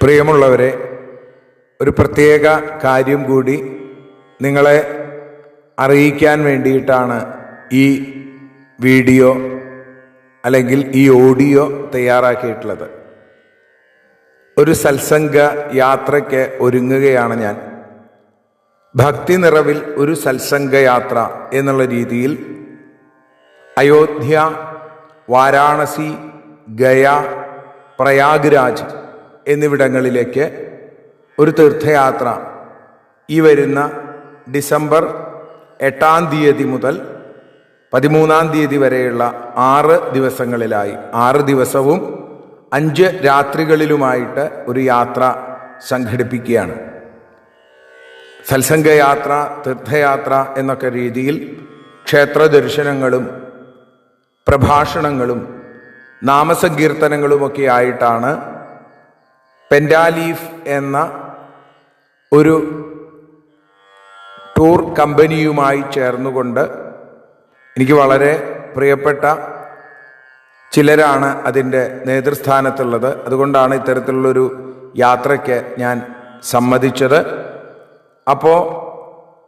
പ്രിയമുള്ളവരെ ഒരു പ്രത്യേക കാര്യം കൂടി നിങ്ങളെ അറിയിക്കാൻ വേണ്ടിയിട്ടാണ് ഈ വീഡിയോ അല്ലെങ്കിൽ ഈ ഓഡിയോ തയ്യാറാക്കിയിട്ടുള്ളത്. ഒരു സത്സംഗ യാത്രയ്ക്ക് ഒരുങ്ങുകയാണ് ഞാൻ. ഭക്തി നിറവിൽ ഒരു സത്സംഗ യാത്ര എന്നുള്ള രീതിയിൽ അയോധ്യ വാരാണസി ഗയ പ്രയാഗ്രാജ് എന്നിവിടങ്ങളിലേക്ക് ഒരു തീർത്ഥയാത്ര. ഈ വരുന്ന ഡിസംബർ എട്ടാം തീയതി മുതൽ പതിമൂന്നാം തീയതി വരെയുള്ള ആറ് ദിവസങ്ങളിലായി. ആറ് ദിവസവും അഞ്ച് രാത്രികളിലുമായിട്ട് ഒരു യാത്ര സംഘടിപ്പിക്കുകയാണ്. സത്സംഗയാത്ര തീർത്ഥയാത്ര എന്നൊക്കെ രീതിയിൽ ക്ഷേത്ര ദർശനങ്ങളും പ്രഭാഷണങ്ങളും നാമസങ്കീർത്തനങ്ങളുമൊക്കെ ആയിട്ടാണ് പെൻഡാലീഫ് എന്ന ഒരു ടൂർ കമ്പനിയുമായി ചേർന്നുകൊണ്ട് എനിക്ക് വളരെ പ്രിയപ്പെട്ട ചിലരാണ് അതിന്റെ നേതൃസ്ഥാനത്തുള്ളത്. അതുകൊണ്ടാണ് ഇത്തരത്തിലുള്ളൊരു യാത്രയ്ക്ക് ഞാൻ സമ്മതിച്ചത്. അപ്പോൾ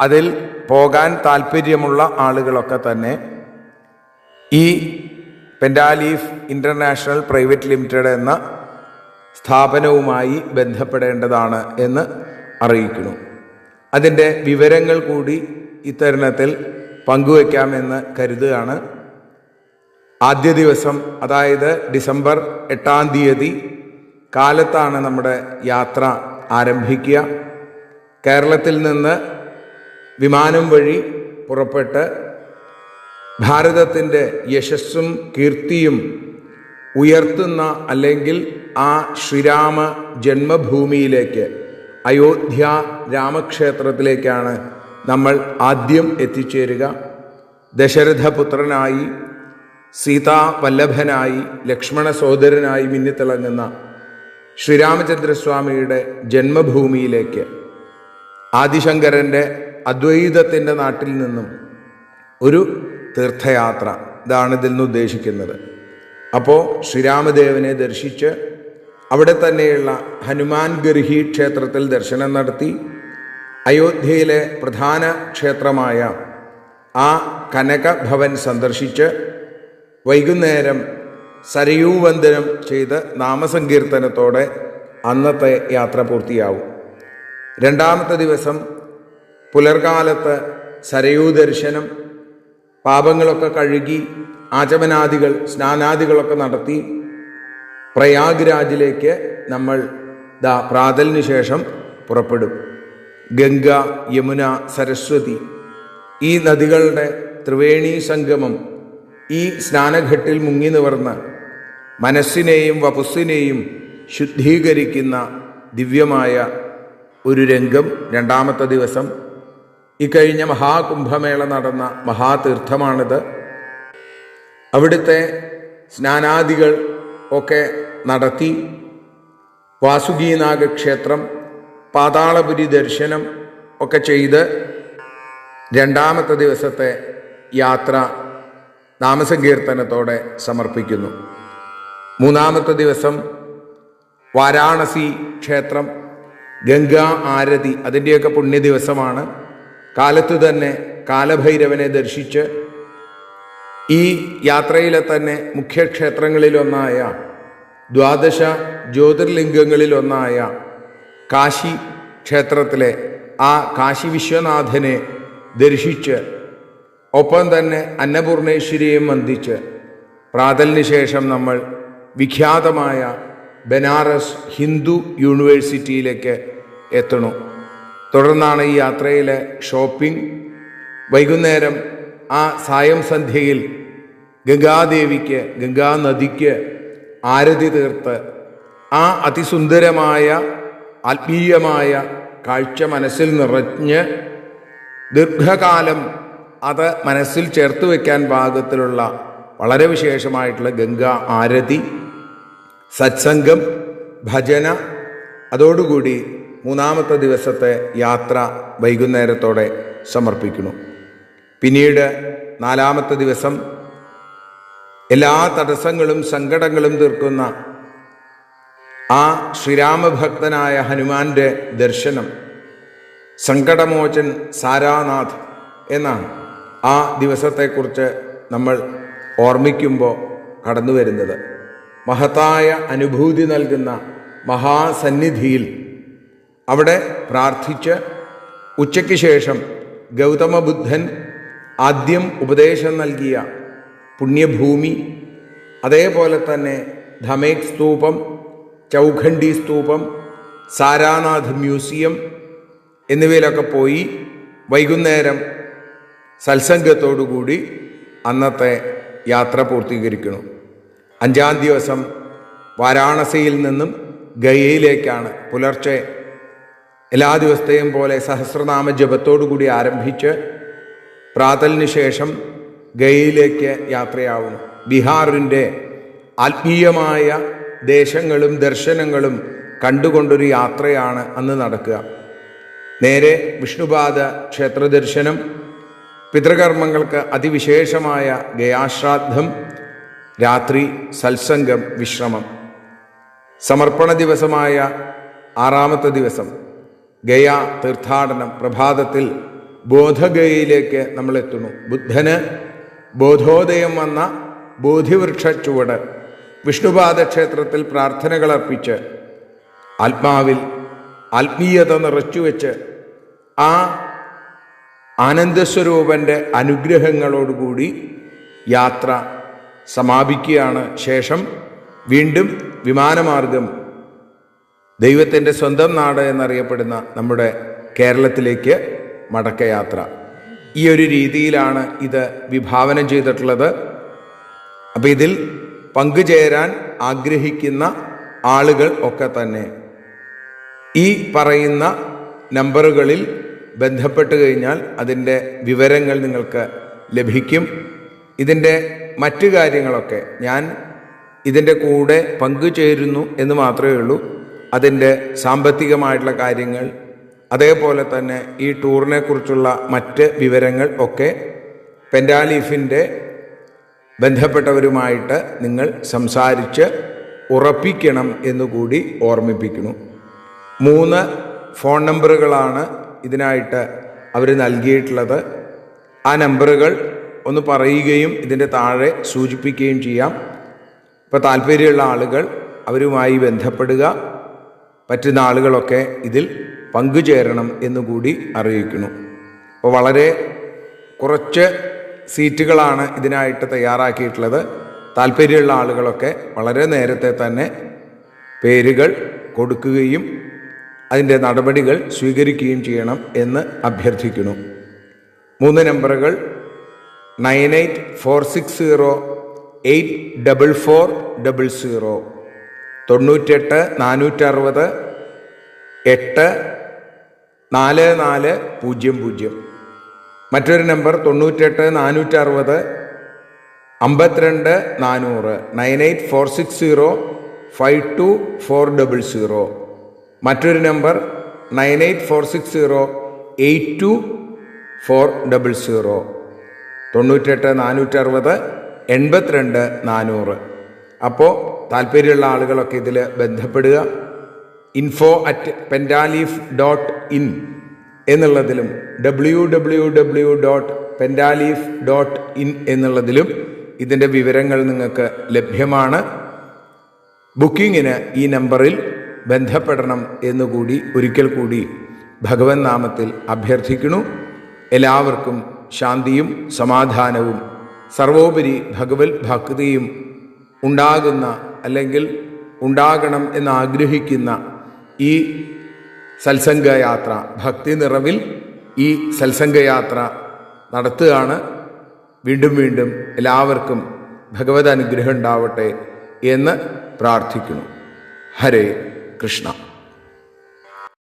അതിൽ പോകാൻ താല്പര്യമുള്ള ആളുകളൊക്കെ തന്നെ ഈ പെൻഡാലീഫ് ഇന്റർനാഷണൽ പ്രൈവറ്റ് ലിമിറ്റഡ് എന്ന സ്ഥാപനവുമായി ബന്ധപ്പെടേണ്ടതാണ് എന്ന് അറിയിക്കുന്നു. അതിന്റെ വിവരങ്ങൾ കൂടി ഇത്തരുണത്തിൽ പങ്കുവയ്ക്കാമെന്ന് കരുതുകയാണ്. ആദ്യ ദിവസം അതായത് ഡിസംബർ എട്ടാം തീയതി കാലത്താണ് നമ്മുടെ യാത്ര ആരംഭിക്കുക. കേരളത്തിൽ നിന്ന് വിമാനം വഴി പുറപ്പെട്ട് ഭാരതത്തിന്റെ യശസ്സും കീർത്തിയും ഉയർത്തുന്ന അല്ലെങ്കിൽ ആ ശ്രീരാമ ജന്മഭൂമിയിലേക്ക് അയോധ്യ രാമക്ഷേത്രത്തിലേക്കാണ് നമ്മൾ ആദ്യം എത്തിച്ചേരുക. ദശരഥപുത്രനായി സീതാവല്ലഭനായി ലക്ഷ്മണ സഹോദരനായി മിന്നിത്തിളങ്ങുന്ന ശ്രീരാമചന്ദ്രസ്വാമിയുടെ ജന്മഭൂമിയിലേക്ക് ആദിശങ്കരന്റെ അദ്വൈതത്തിന്റെ നാട്ടിൽ നിന്നും ഒരു തീർത്ഥയാത്ര ഇതാണ് ഇതിൽ നിന്ന് ഉദ്ദേശിക്കുന്നത്. അപ്പോൾ ശ്രീരാമദേവനെ ദർശിച്ച് അവിടെ തന്നെയുള്ള ഹനുമാൻ ഗർഹി ക്ഷേത്രത്തിൽ ദർശനം നടത്തി അയോധ്യയിലെ പ്രധാന ക്ഷേത്രമായ ആ കനക ഭവൻ സന്ദർശിച്ച് വൈകുന്നേരം സരയൂവന്ദനം ചെയ്ത് നാമസങ്കീർത്തനത്തോടെ അന്നത്തെ യാത്ര പൂർത്തിയാവും. രണ്ടാമത്തെ ദിവസം പുലർകാലത്ത് സരയൂ ദർശനം പാപങ്ങളൊക്കെ കഴുകി ആചമനാദികൾ സ്നാനാദികളൊക്കെ നടത്തി പ്രയാഗ്രാജിലേക്ക് നമ്മൾ ദാ പ്രാതലിന് ശേഷം പുറപ്പെടും. ഗംഗ യമുന സരസ്വതി. ഈ നദികളുടെ ത്രിവേണി സംഗമം ഈ സ്നാനഘട്ടിൽ മുങ്ങി നിവർന്ന് മനസ്സിനെയും വപുസ്സിനെയും ശുദ്ധീകരിക്കുന്ന ദിവ്യമായ ഒരു രംഗം രണ്ടാമത്തെ ദിവസം. ഇക്കഴിഞ്ഞ മഹാകുംഭമേള നടന്ന മഹാതീർത്ഥമാണിത്. അവിടുത്തെ സ്നാനാദികൾ ഒക്കെ നടത്തി വാസുകീനാഗ ക്ഷേത്രം പാതാളപുരി ദർശനം ഒക്കെ ചെയ്ത് രണ്ടാമത്തെ ദിവസത്തെ യാത്ര നാമസങ്കീർത്തനത്തോടെ സമർപ്പിക്കുന്നു. മൂന്നാമത്തെ ദിവസം വാരാണസി ക്ഷേത്രം ഗംഗാ ആരതി അതിന്റെയൊക്കെ പുണ്യ ദിവസമാണ് കാലത്ത് തന്നെ കാലഭൈരവനെ ദർശിച്ച് ഈ യാത്രയിലെ തന്നെ മുഖ്യക്ഷേത്രങ്ങളിലൊന്നായ ദ്വാദശ ജ്യോതിർലിംഗങ്ങളിലൊന്നായ കാശി ക്ഷേത്രത്തിലെ ആ കാശി വിശ്വനാഥനെ ദർശിച്ച് ഒപ്പം തന്നെ അന്നപൂർണേശ്വരിയെയും വന്ദിച്ച് പ്രാതലിന് ശേഷം നമ്മൾ വിഖ്യാതമായ ബനാറസ് ഹിന്ദു യൂണിവേഴ്സിറ്റിയിലേക്ക് എത്തണു. തുടർന്നാണ് ഈ യാത്രയിലെ ഷോപ്പിംഗ്. വൈകുന്നേരം ആ സായം സന്ധ്യയിൽ ഗംഗാദേവിക്ക് ഗംഗാനദിക്ക് ആരതി തീർത്ത് ആ അതിസുന്ദരമായ ആത്മീയമായ കാഴ്ച മനസ്സിൽ നിറഞ്ഞ് ദീർഘകാലം അത് മനസ്സിൽ ചേർത്ത് വയ്ക്കാൻ പാകത്തിലുള്ള വളരെ വിശേഷമായിട്ടുള്ള ഗംഗാ ആരതി സത്സംഗം ഭജന അതോടുകൂടി മൂന്നാമത്തെ ദിവസത്തെ യാത്ര വൈകുന്നേരത്തോടെ സമർപ്പിക്കുന്നു. പിന്നീട് നാലാമത്തെ ദിവസം എല്ലാ തടസ്സങ്ങളും സങ്കടങ്ങളും തീർക്കുന്ന ആ ശ്രീരാമഭക്തനായ ഹനുമാന്റെ ദർശനം സങ്കടമോചൻ സാരാനാഥ് എന്നാണ് ആ ദിവസത്തെക്കുറിച്ച് നമ്മൾ ഓർമ്മിക്കുമ്പോൾ കടന്നു വരുന്നത്. മഹത്തായ അനുഭൂതി നൽകുന്ന മഹാസന്നിധിയിൽ അവിടെ പ്രാർത്ഥിച്ച് ഉച്ചയ്ക്ക് ശേഷം ഗൗതമ ബുദ്ധൻ ആദ്യം ഉപദേശം നൽകിയ പുണ്യഭൂമി. അതേപോലെ തന്നെ ധമേക് സ്തൂപം ചൗഖണ്ഡി സ്തൂപം സാരാനാഥ് മ്യൂസിയം എന്നിവയിലൊക്കെ പോയി വൈകുന്നേരം സത്സംഗത്തോടുകൂടി അന്നത്തെ യാത്ര പൂർത്തീകരിക്കുന്നു. അഞ്ചാം ദിവസം വാരാണസിയിൽ നിന്നും ഗയയിലേക്കാണ് പുലർച്ചെ എല്ലാ ദിവസത്തെയും പോലെ സഹസ്രനാമ ജപത്തോടുകൂടി ആരംഭിച്ച് പ്രാതലിന് ശേഷം ഗയയിലേക്ക് യാത്രയാവും ബീഹാറിന്റെ ആത്മീയമായ ദേശങ്ങളും ദർശനങ്ങളും കണ്ടുകൊണ്ടൊരു യാത്രയാണ് അന്ന് നടക്കുക. നേരെ വിഷ്ണുപാദ ക്ഷേത്ര ദർശനം പിതൃകർമ്മങ്ങൾക്ക് അതിവിശേഷമായ ഗയാശ്രാദ്ധം രാത്രി സത്സംഗം വിശ്രമം. സമർപ്പണ ദിവസമായ ആറാമത്തെ ദിവസം ഗയ തീർത്ഥാടനം പ്രഭാതത്തിൽ ബോധഗയയിലേക്ക് നമ്മൾ എത്തുന്നു ബുദ്ധന് ബോധോദയം വന്ന ബോധിവൃക്ഷ ചുവട് വിഷ്ണുപാദ ക്ഷേത്രത്തിൽ പ്രാർത്ഥനകൾ അർപ്പിച്ച് ആത്മാവിൽ ആത്മീയത നിറച്ചുവെച്ച് ആ ആനന്ദസ്വരൂപന്റെ അനുഗ്രഹങ്ങളോടുകൂടി യാത്ര സമാപിക്കുകയാണ് ശേഷം വീണ്ടും വിമാനമാർഗം ദൈവത്തിന്റെ സ്വന്തം നാട് എന്നറിയപ്പെടുന്ന നമ്മുടെ കേരളത്തിലേക്ക് മടക്കയാത്ര. ഈ ഒരു രീതിയിലാണ് ഇത് വിഭാവനം ചെയ്തിട്ടുള്ളത്. അപ്പം ഇതിൽ പങ്കുചേരാൻ ആഗ്രഹിക്കുന്ന ആളുകൾ ഒക്കെ തന്നെ. ഈ പറയുന്ന നമ്പറുകളിൽ ബന്ധപ്പെട്ട് കഴിഞ്ഞാൽ അതിന്റെ വിവരങ്ങൾ നിങ്ങൾക്ക് ലഭിക്കും. ഇതിന്റെ മറ്റു കാര്യങ്ങളൊക്കെ ഞാൻ ഇതിന്റെ കൂടെ പങ്കുചേരുന്നു എന്ന് മാത്രമേ ഉള്ളൂ. അതിന്റെ സാമ്പത്തികമായിട്ടുള്ള കാര്യങ്ങൾ അതേപോലെ തന്നെ ഈ ടൂറിനെ കുറിച്ചുള്ള മറ്റ് വിവരങ്ങൾ ഒക്കെ പെൻഡാലീഫിന്റെ ബന്ധപ്പെട്ടവരുമായിട്ട് നിങ്ങൾ സംസാരിച്ച് ഉറപ്പിക്കണം എന്നുകൂടി ഓർമ്മിപ്പിക്കുന്നു. മൂന്ന് ഫോൺ നമ്പറുകളാണ് ഇതിനായിട്ട് അവർ നൽകിയിട്ടുള്ളത്. ആ നമ്പറുകൾ ഒന്ന് പറയുകയും ഇതിന്റെ താഴെ സൂചിപ്പിക്കുകയും ചെയ്യാം. ഇപ്പോൾ താല്പര്യമുള്ള ആളുകൾ അവരുമായി ബന്ധപ്പെടുക. പറ്റുന്ന ആളുകളൊക്കെ ഇതിൽ പങ്കുചേരണം എന്നുകൂടി അറിയിക്കുന്നു. അപ്പോൾ വളരെ കുറച്ച് സീറ്റുകളാണ് ഇതിനായിട്ട് തയ്യാറാക്കിയിട്ടുള്ളത്. താല്പര്യമുള്ള ആളുകളൊക്കെ വളരെ നേരത്തെ തന്നെ പേരുകൾ കൊടുക്കുകയും അതിന്റെ നടപടികൾ സ്വീകരിക്കുകയും ചെയ്യണം എന്ന് അഭ്യർത്ഥിക്കുന്നു. മൂന്ന് നമ്പറുകൾ nine eight four six zero eight double four double zero തൊണ്ണൂറ്റെട്ട് നാനൂറ്ററുപത് എട്ട് നാല് നാല് പൂജ്യം പൂജ്യം. മറ്റൊരു നമ്പർ തൊണ്ണൂറ്റെട്ട് നാനൂറ്ററുപത് അമ്പത്തിരണ്ട് നാനൂറ്. Nine eight four six zero five two four double zero. മറ്റൊരു number nine eight four six zero eight two four double zero. തൊണ്ണൂറ്റെട്ട് നാനൂറ്ററുപത് എൺപത്തിരണ്ട് നാനൂറ്. അപ്പോൾ താല്പര്യമുള്ള ആളുകളൊക്കെ ഇതിൽ ബന്ധപ്പെടുക. Info at Pendaleaf dot in എന്നുള്ളതിലും W W W dot Pendaleaf dot in എന്നുള്ളതിലും ഇതിന്റെ വിവരങ്ങൾ നിങ്ങൾക്ക് ലഭ്യമാണ്. ബുക്കിങ്ങിന് ഈ നമ്പറിൽ ബന്ധപ്പെടണം എന്നുകൂടി ഒരിക്കൽ കൂടി ഭഗവൻ നാമത്തിൽ അഭ്യർത്ഥിക്കുന്നു. എല്ലാവർക്കും ശാന്തിയും സമാധാനവും. സർവോപരി ഭഗവത് ഭക്തിയും ഉണ്ടാകുന്ന അല്ലെങ്കിൽ ഉണ്ടാകണം എന്ന് ആഗ്രഹിക്കുന്ന ഈ സത്സംഗയാത്ര ഭക്തി നിറവിൽ ഈ സത്സംഗയാത്ര നടത്തുകയാണ്. വീണ്ടും വീണ്ടും എല്ലാവർക്കും ഭഗവത് അനുഗ്രഹം ഉണ്ടാവട്ടെ എന്ന് പ്രാർത്ഥിക്കുന്നു. ഹരേ കൃഷ്ണ.